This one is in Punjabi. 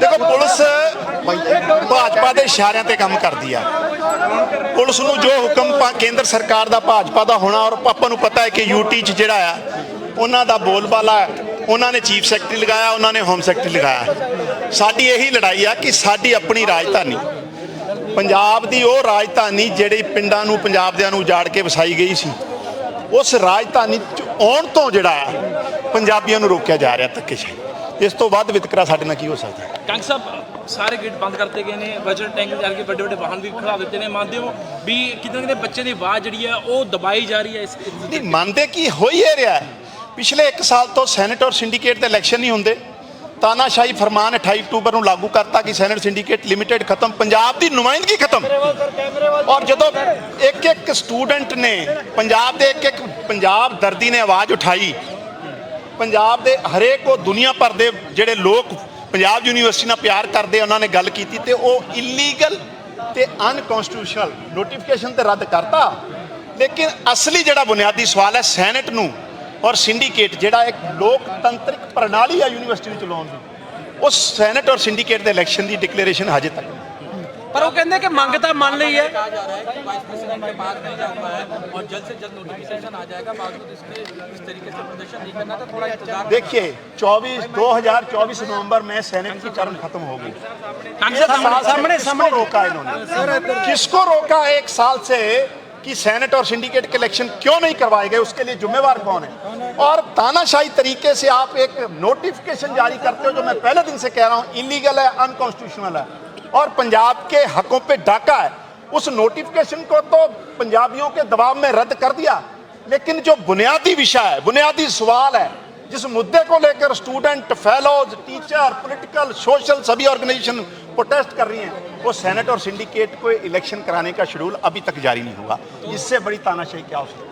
ਦੇਖੋ ਪੁਲਿਸ ਭਾਜਪਾ ਦੇ ਇਸ਼ਾਰਿਆਂ ਤੇ ਕੰਮ ਕਰਦੀ ਆ। ਪੁਲਿਸ ਨੂੰ ਜੋ ਹੁਕਮ ਕੇਂਦਰ ਸਰਕਾਰ ਦਾ ਭਾਜਪਾ ਦਾ ਹੋਣਾ ਔਰ ਆਪਾਂ ਨੂੰ ਪਤਾ ਹੈ ਕਿ ਯੂਟੀ ਚ ਜਿਹੜਾ ਆ ਉਹਨਾਂ ਦਾ ਬੋਲਬਾਲਾ ਉਹਨਾਂ ਨੇ ਚੀਫ ਸੈਕਟਰੀ ਲਗਾਇਆ ਉਹਨਾਂ ਨੇ ਹੋਮ ਸੈਕਟਰੀ ਲਗਾਇਆ। ਸਾਡੀ ਇਹੀ ਲੜਾਈ ਆ ਕਿ ਸਾਡੀ ਆਪਣੀ ਰਾਜਧਾਨੀ ਪੰਜਾਬ ਦੀ ਉਹ ਰਾਜਧਾਨੀ ਜਿਹੜੀ ਪਿੰਡਾਂ ਨੂੰ ਪੰਜਾਬਦਿਆਂ ਨੂੰ ਉਜਾੜ ਕੇ ਵਸਾਈ ਗਈ ਸੀ ਉਸ ਰਾਜਧਾਨੀ ਚ ਆਉਣ ਤੋਂ ਜਿਹੜਾ ਆ, ਪੰਜਾਬੀਆਂ ਨੂੰ ਰੋਕਿਆ ਜਾ ਰਿਹਾ ਧੱਕੇਸ਼ਾਹੀ। ਇਸ ਤੋਂ ਵੱਧ ਵਿਤਕਰਾ ਸਾਡੇ ਨਾਲ ਕੀ ਹੋ ਸਕਦਾ ਹੈ? ਕੰਗ ਸਾਹਿਬ ਸਾਰੇ ਗੇਟ ਬੰਦ ਕਰਤੇ ਗਏ ਨੇ ਬਜਟ ਟੈਂਕ ਜਾ ਕੇ ਵੱਡੇ ਵੱਡੇ ਵਾਹਨ ਵੀ ਖੜਾ ਦਿੱਤੇ ਨੇ ਮੰਨਦੇ ਹੋ ਵੀ ਕਿਤੇ ਕਿਤੇ ਬੱਚੇ ਦੀ ਆਵਾਜ਼ ਜਿਹੜੀ ਹੈ ਉਹ ਦਬਾਈ ਜਾ ਰਹੀ ਹੈ ਇਸ ਨਹੀਂ ਮੰਨਦੇ ਕੀ ਹੋ ਹੀ ਇਹ ਰਿਹਾ। ਪਿਛਲੇ 1 ਸਾਲ ਤੋਂ ਸੈਨੇਟ ਔਰ ਸਿੰਡੀਕੇਟ ਦੇ ਇਲੈਕਸ਼ਨ ਨਹੀਂ ਹੁੰਦੇ ਤਾਨਾਸ਼ਾਹੀ ਫਰਮਾਨ 28 ਅਕਤੂਬਰ ਨੂੰ ਲਾਗੂ ਕਰਤਾ ਕਿ ਸੈਨੇਟ ਸਿੰਡੀਕੇਟ ਲਿਮਿਟਿਡ ਖਤਮ ਪੰਜਾਬ ਦੀ ਨੁਮਾਇੰਦਗੀ ਖਤਮ ਔਰ ਜਦੋਂ ਇੱਕ ਇੱਕ ਸਟੂਡੈਂਟ ਨੇ ਪੰਜਾਬ ਦੇ ਇੱਕ ਇੱਕ ਪੰਜਾਬ ਦਰਦੀ ਨੇ ਆਵਾਜ਼ ਉਠਾਈ ਪੰਜਾਬ ਦੇ ਹਰੇਕ ਉਹ ਦੁਨੀਆ ਭਰ ਦੇ ਜਿਹੜੇ ਲੋਕ ਪੰਜਾਬ ਯੂਨੀਵਰਸਿਟੀ ਨਾਲ ਪਿਆਰ ਕਰਦੇ ਉਹਨਾਂ ਨੇ ਗੱਲ ਕੀਤੀ ਤੇ ਉਹ ਇਲੀਗਲ ਤੇ ਅਨਕਨਸਟੀਟਿਊਸ਼ਨਲ ਨੋਟੀਫਿਕੇਸ਼ਨ ਤੇ ਰੱਦ ਕਰਤਾ। ਲੇਕਿਨ ਅਸਲੀ ਜਿਹੜਾ ਬੁਨਿਆਦੀ ਸਵਾਲ ਹੈ ਸੈਨੇਟ ਨੂੰ ਔਰ ਸਿੰਡੀਕੇਟ ਜਿਹੜਾ ਇੱਕ ਲੋਕਤੰਤਰਿਕ ਪ੍ਰਣਾਲੀ ਆ ਯੂਨੀਵਰਸਿਟੀ ਨੂੰ ਚਲਾਉਣ ਦੀ ਉਸ ਸੈਨੇਟ ਔਰ ਸਿੰਡੀਕੇਟ ਦੇ ਇਲੈਕਸ਼ਨ ਦੀ ਡਿਕਲੇਰੇਸ਼ਨ ਹਜੇ ਤੱਕ। ਪਰ ਉਹ ਕਹਿੰਦੇ ਕਿ ਮੰਗ ਤਾਂ ਮੰਨ ਲਈ ਹੈ कहा जा रहा है कि वाइस प्रेसिडेंट के पास नहीं जा हुआ है और जल्द से जल्द नोटिफिकेशन आ जाएगा बावजूद इसके इस तरीके से प्रदर्शन नहीं करना तो थोड़ा इंतजार देखिए 24 2024 नवंबर में सेनेट की टर्म खत्म होगी ਕੰਗ एक ਸਾਹਿਬ साल से किसको रोका इन्होंने किसको रोका एक साल से कि सेनेट और सिंडिकेट के इलेक्शन क्यों नहीं करवाए गए उसके लिए जिम्मेवार कौन है और तानाशाही तरीके से आप एक नोटिफिकेशन जारी करते हो जो मैं पहले दिन से कह रहा हूं इलीगल है अनकॉन्स्टिट्यूशनल है और पंजाब के हकों पे डाका है। उस नोटिफिकेशन को तो पंजाबियों के दबाव में रद्द कर दिया। लेकिन जो बुनियादी विषय है, बुनियादी सवाल है, जिस मुद्दे को लेकर student fellows teacher political social सभी ऑर्गेनाइजेशन प्रोटेस्ट कर रही हैं, वो सेनेट और सिंडिकेट को इलेक्शन कराने का शेड्यूल अभी तक जारी नहीं हुआ। इससे बड़ी तानाशाही क्या हो सकती है?